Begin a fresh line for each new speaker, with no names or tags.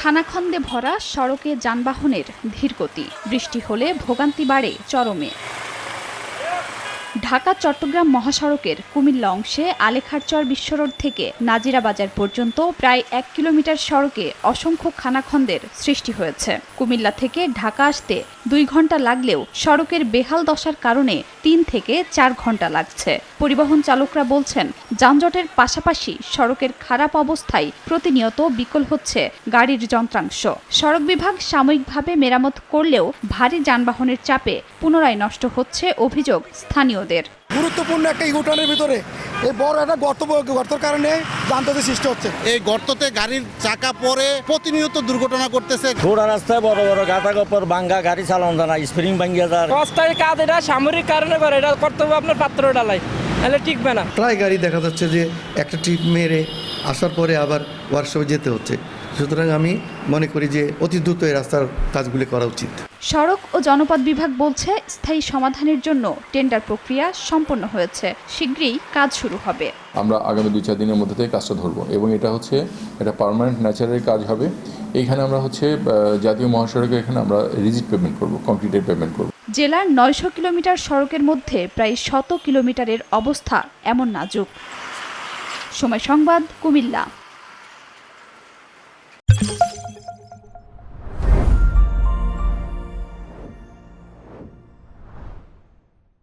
খানাখন্দে ভরা সড়কে যানবাহনের ধীরগতি। বৃষ্টি হলে ভোগান্তি বাড়ে চরমে। ঢাকা, চট্টগ্রাম মহাসড়কের কুমিল্লা অংশে আলেখারচর বিশ্বরোড থেকে নাজিরা বাজার পর্যন্ত প্রায় এক কিলোমিটার সড়কে অসংখ্য খানাখন্দের সৃষ্টি হয়েছে। কুমিল্লা থেকে ঢাকা আসতে দুই ঘণ্টা লাগলেও সড়কের বেহাল দশার কারণে তিন থেকে চার ঘণ্টা লাগছে। পরিবহন চালকরা বলছেন, যানজটের পাশাপাশি সড়কের খারাপ অবস্থায় প্রতিনিয়ত বিকল হচ্ছে গাড়ির যন্ত্রাংশ। সড়ক বিভাগ সাময়িকভাবে মেরামত করলেও ভারী যানবাহনের চাপে পুনরায় নষ্ট হচ্ছে অভিযোগ স্থানীয়দের।
গুরুত্বপূর্ণ একটা ইউটার্নের ভিতরে। এই বড় একটা গর্ত গর্তর কারণে যান্ত্রিক সৃষ্টি হচ্ছে।
এই গর্ততে গাড়ির চাকা পরে প্রতিনিয়ত দুর্ঘটনা করতেছে
ঘোড়া রাস্তায় বড় বড় গাতা কপর ভাঙ্গা গাড়ি চালানো যায় না স্প্রিং ভাঙ্গিয়া যায়।
রাস্তায় কাজ এটা সামরিক কারণে করে এটা কর্তব্য আপনার পাত্র ডালাই তাহলে টিকবে না।
প্রায় গাড়ি দেখা যাচ্ছে যে একটা ট্রিপ মেরে আসার পরে আবার ওয়ার্কশপে যেতে হচ্ছে। সুতরাং আমি মনে করি যে অতি দ্রুত এই রাস্তার কাজগুলি করা উচিত।
সড়ক ও জনপদ বিভাগ বলছে স্থায়ী সমাধানের জন্য টেন্ডার প্রক্রিয়া সম্পন্ন হয়েছে। শীঘ্রই কাজ শুরু হবে।
আমরা আগামী দুই চার দিনের মধ্যে থেকে কাজটা ধরবো এবং এটা হচ্ছে এটা পার্মানেন্ট ন্যাচারাল কাজ হবে। এইখানে আমরা হচ্ছে জাতীয় মহাসড়কে এখানে আমরা রিজিট পেমেন্ট করব কমপ্লিটেড পেমেন্ট করব।
জেলার নয়শো কিলোমিটার সড়কের মধ্যে প্রায় শত কিলোমিটারের অবস্থা এমন নাজুক। সময় সংবাদ কুমিল্লা।